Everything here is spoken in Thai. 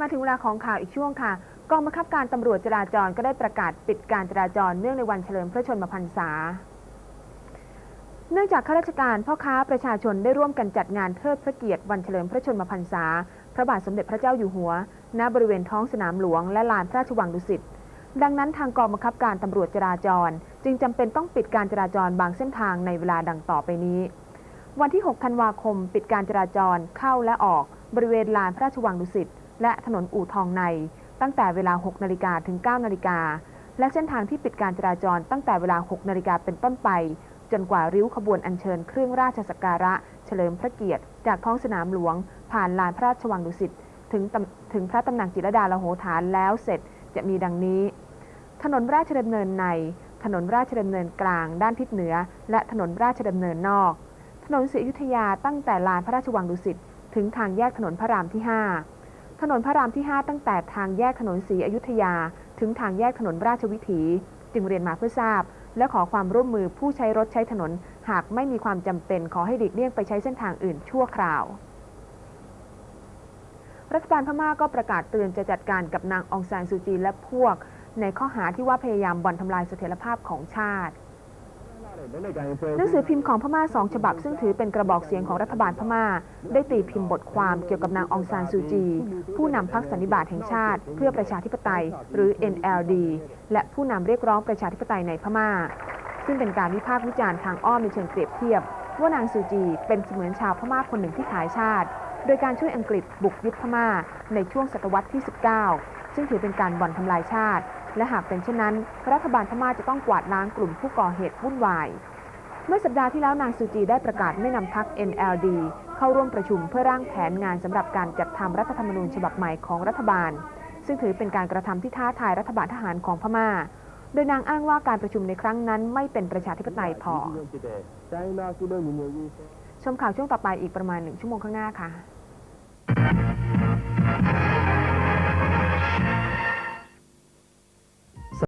มาถึงเวลาของข่าวอีกช่วงค่ะ กองบังคับการตำรวจจราจรก็ได้ประกาศปิดการจราจรเนื่องในวันเฉลิมพระชนมพรรษา เนื่องจากข้าราชการพ่อค้าประชาชนได้ร่วมกันจัดงานเทิดพระเกียรติวันเฉลิมพระชนมพรรษา พระบาทสมเด็จพระเจ้าอยู่หัว ณ บริเวณท้องสนามหลวงและลานพระราชวังดุสิต ดังนั้นทางกองบังคับการตำรวจจราจร จึงจำเป็นต้องปิดการจราจรบางเส้นทางในเวลาดังต่อไปนี้ วันที่ 6 ธันวาคม ปิดการจราจรเข้าและออก บริเวณลานพระราชวังดุสิตและถนนอู่ทองใน ตั้งแต่เวลา 6 นาฬิกาถึง 9 นาฬิกา และเส้นทางที่ปิดการจราจรตั้งแต่เวลา 6 นาฬิกาเป็นต้นไป จนกว่าริ้วขบวนอัญเชิญเครื่องราชสักการะ เฉลิมพระเกียรติ จากท้องสนามหลวง ผ่านลานพระราชวังดุสิตถึงถึงพระตำหนักจิรดาลโหฐานแล้วเสร็จจะมีดังนี้ ถนนราชดำเนินใน ถนนราชดำเนินกลาง ด้านทิศเหนือ และถนนราชดำเนินนอก ถนนศรีอยุธยาตั้งแต่ลานพระราชวังดุสิตถึงทางแยกถนนพระรามที่ 5 ถนนพระรามที่ 5 ตั้งแต่ทางแยกถนนศรีอยุธยา ถึงทางแยกถนนราชวิถี จึงเรียนมาเพื่อทราบ และขอความร่วมมือผู้ใช้รถใช้ถนน หากไม่มีความจำเป็นขอให้หลีกเลี่ยงไปใช้เส้นทางอื่นชั่วคราว รัฐบาลพม่าก็ประกาศเตือนจะจัดการกับนางองซานซูจีและพวก ในข้อหาที่ว่าพยายามบ่อนทำลายเสถียรภาพของชาติ หนังสือพิมพ์ของพม่าสองฉบับ ซึ่งถือเป็นกระบอกเสียงของรัฐบาลพม่า ได้ตีพิมพ์บทความเกี่ยวกับนางองซานซูจี ผู้นำพรรคสันนิบาตแห่งชาติ เพื่อประชาธิปไตย หรือ NLD และผู้นำเรียกร้องประชาธิปไตยในพม่า ซึ่งเป็นการวิพากษ์วิจารณ์ทางอ้อมในเชิงเปรียบเทียบ ว่านางซูจี เป็นเสมือนชาวพม่าคนหนึ่งที่ขายชาติ โดยการช่วยอังกฤษบุกยึดพม่า ในช่วงศตวรรษที่ 19 ซึ่งถือเป็นการบ่อนทำลายชาติ และหากเป็นเช่นนั้น รัฐบาลพม่าจะต้องกวาดล้างกลุ่มผู้ก่อเหตุวุ่นวาย เมื่อสัปดาห์ที่แล้วนางซูจีได้ประกาศไม่นำพรรค NLD เข้าร่วมประชุมเพื่อร่างแผนงานสำหรับการจัดทำรัฐธรรมนูญฉบับใหม่ของรัฐบาล ซึ่งถือเป็นการกระทำที่ท้าทายรัฐบาลทหารของพม่า โดยนางอ้างว่าการประชุมในครั้งนั้นไม่เป็นประชาธิปไตยพอ ชมข่าวช่วงต่อไปอีกประมาณหนึ่งชั่วโมงข้างหน้าค่ะ